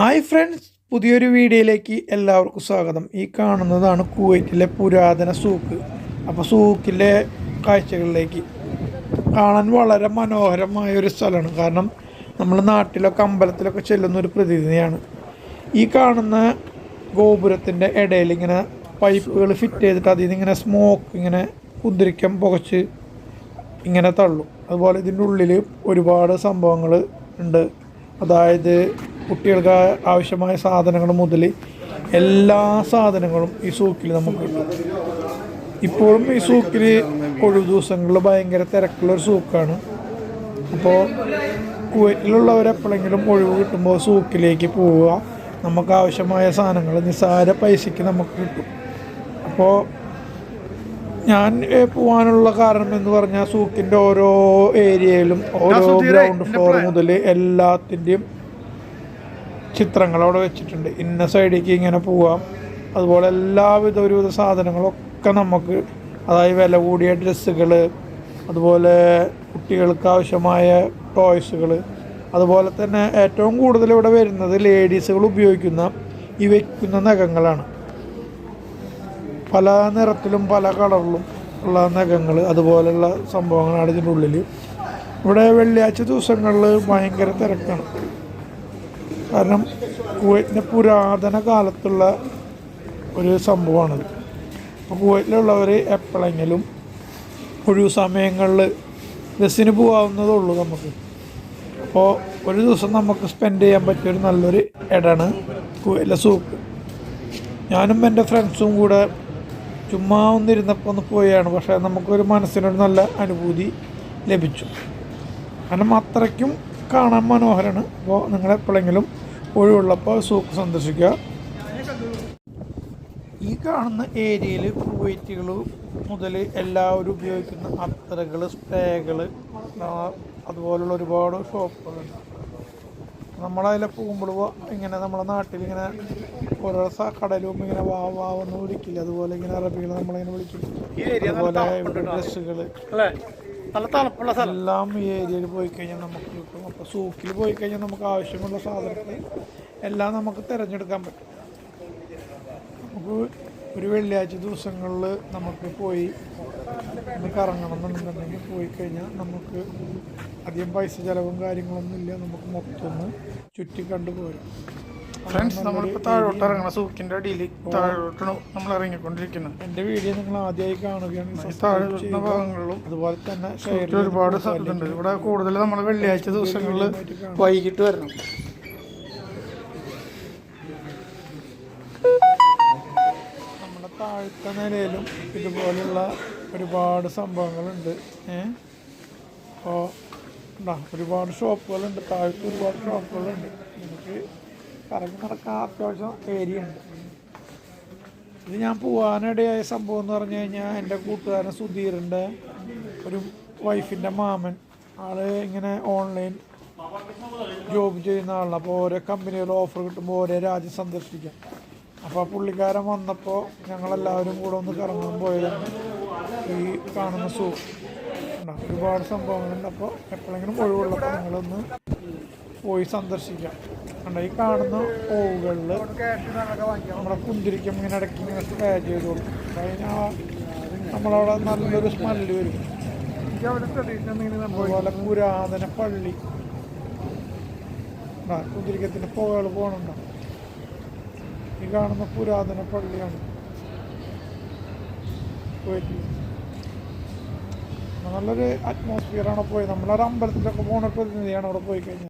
Hi friends പുതിയൊരു വീഡിയോയിലേക്ക് എല്ലാവർക്കും സ്വാഗതം. ഈ കാണുന്നതാണ് കുവൈറ്റിലെ പുരാതന സൂക്ക് അപ്പോൾ സൂക്കിലെ കാഴ്ചകളിലേക്ക് കാണാൻ വളരെ മനോഹരമായ ഒരു സ്ഥലമാണ്. കാരണം നമ്മൾ നാട്ടിലൊക്കെ അമ്പലത്തിലൊക്കെ ചെല്ലുന്ന ഒരു പ്രതിനിധിയാണ്. ഈ കാണുന്ന ഗോപുരത്തിന്റെ ഇടയിൽ ഇങ്ങനെ പൈപ്പുകൾ ഫിറ്റ് ചെയ്തിട്ട് അതിൽ ഇങ്ങനെ സ്മോക്ക് ഇങ്ങനെ കുന്തിരിക്കം പുകച്ച് ഇങ്ങനെ തള്ളും. അതുപോലെ ഇതിന്റെ ഉള്ളിൽ ഒരുപാട് സംഭവങ്ങൾ ഉണ്ട്. അതായത് കുട്ടികൾക്ക് ആവശ്യമായ സാധനങ്ങൾ മുതൽ എല്ലാ സാധനങ്ങളും ഈ സൂക്കിൽ നമുക്ക് കിട്ടും. ഇപ്പോഴും ഈ സൂക്കിൽ ഒഴിവ് ദിവസങ്ങളിൽ ഭയങ്കര തിരക്കുള്ളൊരു സൂക്കാണ്. അപ്പോൾ കുവൈറ്റിലുള്ളവരെപ്പോഴെങ്കിലും ഒഴിവ് കിട്ടുമ്പോൾ സൂക്കിലേക്ക് പോവുക. നമുക്ക് ആവശ്യമായ സാധനങ്ങൾ നിസ്സാര പൈസയ്ക്ക് നമുക്ക് കിട്ടും. അപ്പോൾ ഞാൻ പോകാനുള്ള കാരണം എന്ന് പറഞ്ഞാൽ സൂക്കിന്റെ ഓരോ ഏരിയയിലും ഓരോ ഗ്രൗണ്ട് ഫ്ലോർ മുതൽ എല്ലാത്തിന്റെയും ചിത്രങ്ങൾ അവിടെ വെച്ചിട്ടുണ്ട്. ഇന്ന സൈഡിലേക്ക് ഇങ്ങനെ പോവാം. അതുപോലെ എല്ലാവിധ ഒരുവിധ സാധനങ്ങളൊക്കെ നമുക്ക് അതായത് വില കൂടിയ ഡ്രസ്സുകൾ അതുപോലെ കുട്ടികൾക്ക് ആവശ്യമായ ടോയ്സുകൾ അതുപോലെ തന്നെ ഏറ്റവും കൂടുതൽ ഇവിടെ വരുന്നത് ലേഡീസുകൾ ഉപയോഗിക്കുന്ന ഈ വയ്ക്കുന്ന നഖങ്ങളാണ്. പല നിറത്തിലും പല കളറിലും ഉള്ള നഖങ്ങൾ അതുപോലെയുള്ള സംഭവങ്ങളാണ് ഇതിന്റെ ഉള്ളിൽ ഇവിടെ വെള്ളിയാഴ്ച ദിവസങ്ങളിൽ ഭയങ്കര തിരക്കാണ്. കാരണം കുവൈറ്റിന്റെ പുരാതന കാലത്തുള്ള ഒരു സംഭവമാണത്. അപ്പോൾ കുവൈറ്റിലുള്ളവർ എപ്പോഴെങ്കിലും ഒഴിവ് സമയങ്ങളിൽ ബസ്സിന് പോകാവുന്നതേ ഉള്ളൂ നമുക്ക്. അപ്പോൾ ഒരു ദിവസം നമുക്ക് സ്പെൻഡ് ചെയ്യാൻ പറ്റിയൊരു നല്ലൊരു ഇടമാണ് കുവൈറ്റിലെ സൂക്ക് ഞാനും എന്റെ ഫ്രണ്ട്സും കൂടെ ചുമ്മാ ഒന്നിരുന്നപ്പോൾ ഒന്ന് പോയാണ്. പക്ഷേ നമുക്കൊരു മനസ്സിനൊരു നല്ല അനുഭൂതി ലഭിച്ചു. കാരണം അത്രയ്ക്കും കാണാൻ മനോഹരമാണ് അപ്പോൾ നിങ്ങൾ എപ്പോഴെങ്കിലും ഒഴിവുള്ളപ്പോൾ സൂക്ക് സന്ദർശിക്കുക. ഈ കാണുന്ന ഏരിയയിൽ കുവൈറ്റുകൾ മുതൽ എല്ലാവരും ഉപയോഗിക്കുന്ന അത്തറകൾ സ്പ്രേകൾ അതുപോലുള്ള ഒരുപാട് ഷോപ്പുകളുണ്ട് നമ്മളതിലെ പോകുമ്പോൾ ഇങ്ങനെ നമ്മുടെ നാട്ടിൽ ഇങ്ങനെ ഓരോ സ- കടലും ഇങ്ങനെ വാ വാവെന്ന് വിളിക്കില്ല? അതുപോലെ ഇങ്ങനെ അറബികൾ നമ്മളിങ്ങനെ വിളിക്കില്ല അതുപോലെ ഡ്രസ്സുകൾ നല്ല സ്ഥലം. എല്ലാം ഈ ഏരിയയിൽ പോയി കഴിഞ്ഞാൽ നമുക്ക് കിട്ടും അപ്പോൾ സൂക്കിൽ പോയി കഴിഞ്ഞാൽ നമുക്ക് ആവശ്യമുള്ള സാധനങ്ങൾ എല്ലാം നമുക്ക് തിരഞ്ഞെടുക്കാൻ പറ്റും. നമുക്ക് ഒരു വെള്ളിയാഴ്ച ദിവസങ്ങളിൽ നമുക്ക് പോയി ഒന്ന് കറങ്ങണം പോയി കഴിഞ്ഞാൽ നമുക്ക് അധികം പൈസ ചിലവും കാര്യങ്ങളൊന്നും ഇല്ല. നമുക്ക് മൊത്തം ഒന്ന് ചുറ്റി കണ്ടു പോരാം ഫ്രണ്ട്സ് നമ്മളിപ്പോൾ താഴോട്ട് ഇറങ്ങണം. സൂക്കിന്റെ അടിയിൽ താഴോട്ടാണ് നമ്മൾ ഇറങ്ങിക്കൊണ്ടിരിക്കുന്നത്. എന്റെ വീഡിയോ നിങ്ങൾ ആദ്യമായി കാണുകയാണ് താഴെ. ഭാഗങ്ങളിലും അതുപോലെ തന്നെ ഒരുപാട് സ്ഥലത്തുണ്ട് ഇവിടെ കൂടുതൽ നമ്മൾ വെള്ളിയാഴ്ച ദിവസങ്ങളിൽ വൈകിട്ട് വരണം. നമ്മുടെ താഴത്തെ നിലയിലും ഇതുപോലുള്ള ഒരുപാട് സംഭവങ്ങളുണ്ട്. ഏഹ് അപ്പോൾ ഒരുപാട് ഷോപ്പുകളുണ്ട്. താഴത്ത് ഒരുപാട് ഷോപ്പുകളുണ്ട്. നമുക്ക് കറങ്ങി നടക്കാൻ അത്യാവശ്യം ഏരിയ ഉണ്ട്. ഇത് ഞാൻ പോകാനിടയായ സംഭവം എന്ന് പറഞ്ഞു കഴിഞ്ഞാൽ എന്റെ കൂട്ടുകാരൻ സുധീറിന്റെ ഒരു വൈഫിന്റെ മാമൻ. ആൾ ഇങ്ങനെ ഓൺലൈൻ ജോബ് ചെയ്യുന്ന ആളാണ് അപ്പോൾ ഓരോ കമ്പനികൾ ഓഫർ കിട്ടുമ്പോൾ ഓരോ രാജ്യം സന്ദർശിക്കാം. അപ്പോൾ പുള്ളിക്കാരൻ വന്നപ്പോൾ ഞങ്ങളെല്ലാവരും കൂടെ ഒന്ന് കറങ്ങാൻ പോയതാണ് ഈ കാണുന്ന സൂ ഒരുപാട് സംഭവങ്ങളുണ്ട്. അപ്പോൾ എപ്പോഴെങ്കിലും ഒഴിവുള്ളപ്പോൾ നിങ്ങളൊന്ന് പോയി സന്ദർശിക്കാം. കണ്ട ഈ കാണുന്ന ഓവുകളിൽ നമ്മുടെ കുന്തിരിക്കം ഇങ്ങനെ ഇടയ്ക്ക് ഇങ്ങനെ സ്പ്രേ ചെയ്ത് കൊടുക്കും. കഴിഞ്ഞാൽ നമ്മളവിടെ നല്ലൊരു സ്മെല്ല് വരും. അതുപോലെ പുരാതന പള്ളി. കുന്തിരിക്കത്തിന്റെ പുകകൾ പോകണുണ്ടോ ഈ കാണുന്ന പുരാതന പള്ളിയാണ്. കുവൈറ്റിൽ. നല്ലൊരു അറ്റ്മോസ്ഫിയറാണ് പോയത്. നമ്മളൊരു അമ്പലത്തിലൊക്കെ പോകുന്ന പ്രതിനിധിയാണ് അവിടെ പോയി കഴിഞ്ഞാൽ